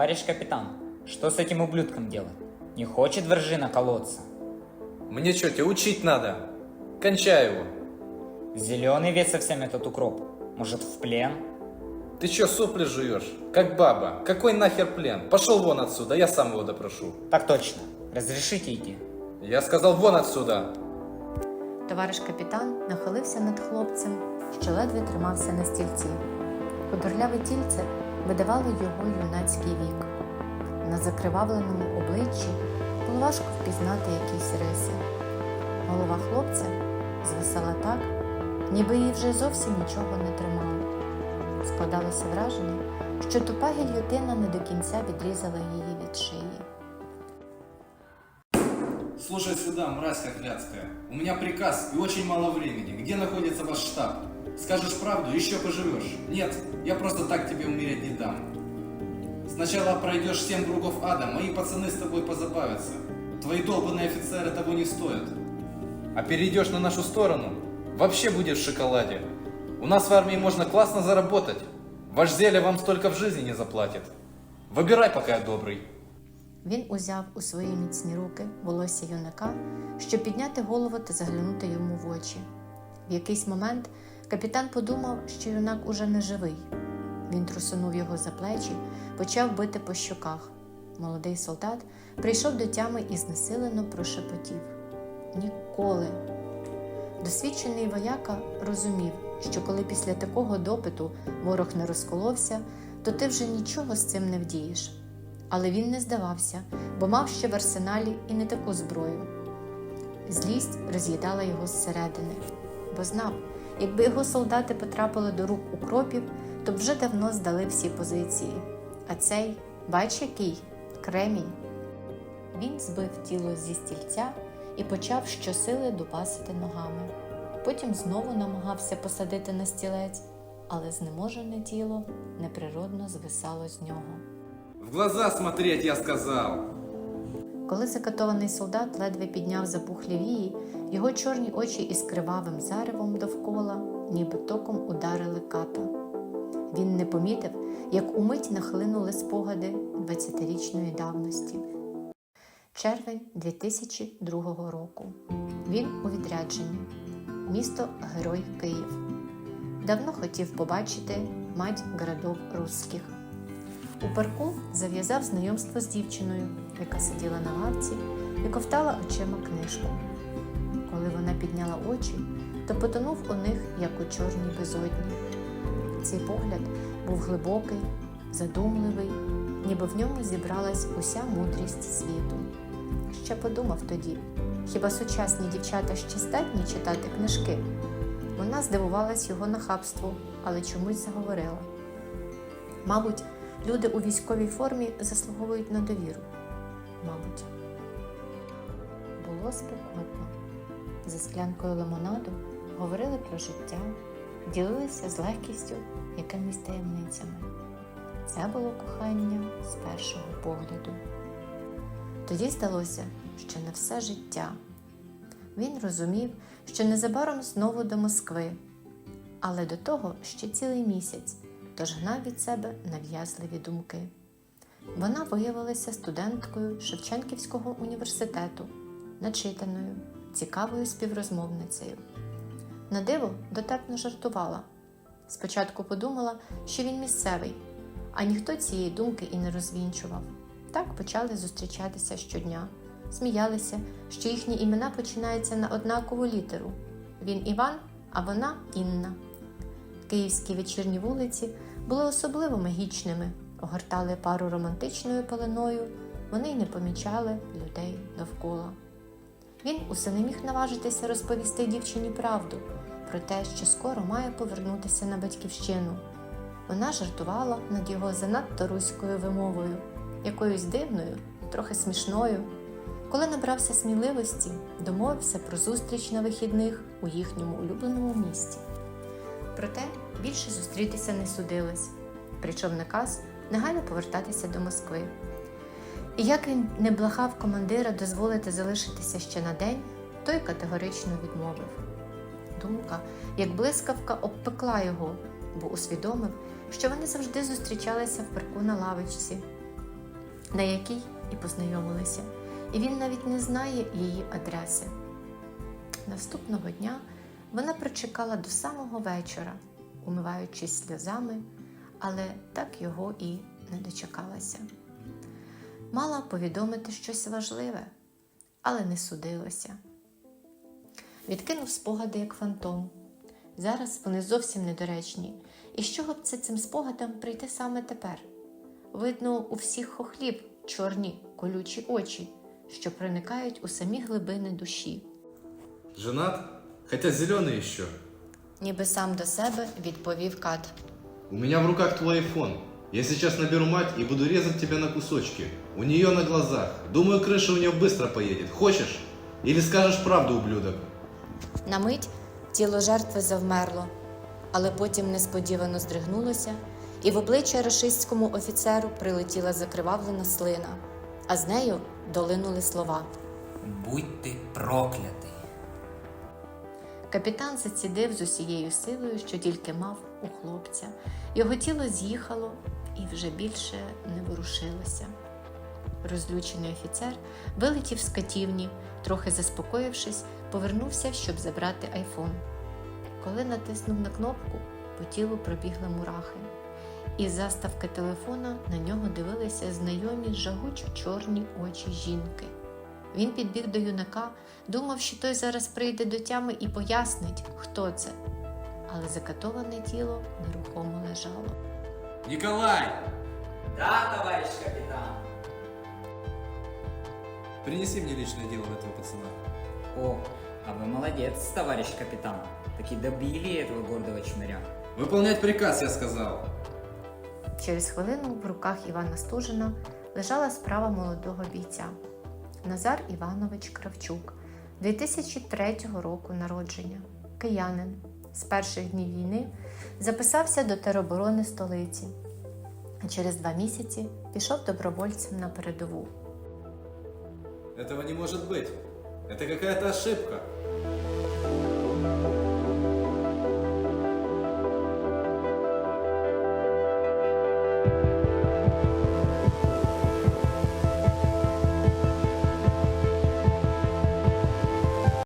Товарищ капитан, что с этим ублюдком делать? Не хочет вражина колоться. Мне что, тебя учить надо? Кончай его. Зеленый весь совсем этот укроп. Может, в плен? Ты чё сопли жуешь? Как баба. Какой нахер плен? Пошел вон отсюда, я сам его допрошу. Так точно. Разрешите идти? Я сказал вон отсюда. Товариш капітан нахилився над хлопцем, що ледве тримався на стільці. Худорляве тільце видавало його юнацький вік. На закривавленому обличчі було важко впізнати якісь риси. Голова хлопця звисала так, ніби її вже зовсім нічого не тримало. Складалося враження, що тупа гільйотина не до кінця відрізала її від шиї. Слушай сюда, мразь хохлядская. У меня приказ и очень мало времени. Где находится ваш штаб? Скажешь правду, еще поживешь. Нет, я просто так тебе умереть не дам. Сначала пройдешь семь кругов ада, мои пацаны с тобой позабавятся. Твои долбанные офицеры того не стоят. А перейдешь на нашу сторону, вообще будешь в шоколаде. У нас в армии можно классно заработать. Ваш зелье вам столько в жизни не заплатит. Выбирай, пока я добрый. Він узяв у свої міцні руки волосся юнака, щоб підняти голову та заглянути йому в очі. В якийсь момент капітан подумав, що юнак уже не живий. Він трусунув його за плечі, почав бити по щоках. Молодий солдат прийшов до тями і знесилено прошепотів: Ніколи. Досвідчений вояка розумів, що коли після такого допиту ворог не розколовся, то ти вже нічого з цим не вдієш. Але він не здавався, бо мав ще в арсеналі і не таку зброю. Злість роз'їдала його зсередини, бо знав, якби його солдати потрапили до рук укропів, то б вже давно здали всі позиції. А цей, бач який, кремінь. Він збив тіло зі стільця і почав щосили дубасити ногами. Потім знову намагався посадити на стілець, але знеможене тіло неприродно звисало з нього. В глаза смотреть, я сказал. Коли закатований солдат ледве підняв запухлі вії, його чорні очі із кривавим заревом довкола, ніби током ударили ката. Він не помітив, як умить нахлинули спогади 20-річної давності. Червень 2002 року. Він у відрядженні. Місто Герой Київ. Давно хотів побачити мать городов русських. У парку зав'язав знайомство з дівчиною, яка сиділа на лавці і ковтала очима книжку. Коли вона підняла очі, то потонув у них, як у чорній безодні. Цей погляд був глибокий, задумливий, ніби в ньому зібралась уся мудрість світу. Ще подумав тоді, хіба сучасні дівчата ще здатні читати книжки? Вона здивувалась його нахабству, але чомусь заговорила. Мабуть, люди у військовій формі заслуговують на довіру. Мабуть, було спекотно. За склянкою лимонаду говорили про життя, ділилися з легкістю якимись таємницями. Це було кохання з першого погляду. Тоді здалося, що на все життя. Він розумів, що незабаром знову до Москви, але до того ще цілий місяць, тож гнав від себе нав'язливі думки. Вона виявилася студенткою Шевченківського університету, начитаною, цікавою співрозмовницею. На диво дотепно жартувала. Спочатку подумала, що він місцевий, а ніхто цієї думки і не розвінчував. Так почали зустрічатися щодня, сміялися, що їхні імена починаються на однакову літеру. Він Іван, а вона Інна. Київські вечірні вулиці були особливо магічними, огортали пару романтичною пеленою, вони й не помічали людей довкола. Він усе не міг наважитися розповісти дівчині правду про те, що скоро має повернутися на батьківщину. Вона жартувала над його занадто руською вимовою, якоюсь дивною, трохи смішною. Коли набрався сміливості, домовився про зустріч на вихідних у їхньому улюбленому місті. Проте більше зустрітися не судилось. Прийшов наказ негайно повертатися до Москви. І як він не благав командира дозволити залишитися ще на день, той категорично відмовив. Думка, як блискавка, обпекла його, бо усвідомив, що вони завжди зустрічалися в парку на лавочці. на якій і познайомилися, і він навіть не знає її адреси. Наступного дня вона прочекала до самого вечора, умиваючись сльозами, але так його і не дочекалася. Мала повідомити щось важливе, але не судилося. Відкинув спогади як фантом. Зараз вони зовсім недоречні. І з чого б це цим спогадам прийти саме тепер? Видно, у всіх хохлів чорні колючі очі, що проникають у самі глибини душі. Женат? Хотя зеленый еще. Ніби сам до себе відповів Кат. У меня в руках твой айфон. Я сейчас наберу мать и буду резать тебя на кусочки. У нее на глазах. Думаю, крыша у нее быстро поедет. Хочешь? Или скажешь правду, ублюдок? На мить тіло жертви завмерло, але потім несподівано здригнулося, і в обличчя рашистському офіцеру прилетіла закривавлена слина, а з нею долинули слова. Будь ти проклятий. Капітан зацідив з усією силою, що тільки мав у хлопця. Його тіло з'їхало і вже більше не ворушилося. Розлючений офіцер вилетів з катівні, трохи заспокоївшись, повернувся, щоб забрати айфон. Коли натиснув на кнопку, по тілу пробігли мурахи. Із заставки телефона на нього дивилися знайомі жагучо чорні очі жінки. Він підбіг до юнака, думав, що той зараз прийде до тями і пояснить, хто це. Але закатоване тіло нерухомо лежало. Николай! Да, товарищ капітан. Принеси мне личное дело этого пацана. О, а вы молодец, товарищ капитан. Таки добили этого гордого чмыря. Выполнять приказ, я сказал. Через хвилину в руках Івана Стужина лежала справа молодого бійця Назар Іванович Кравчук, 2003 року народження, киянин. З перших днів війни записався до тероборони столиці, а через два місяці пішов добровольцем на передову. Этого не может быть. Это какая-то ошибка.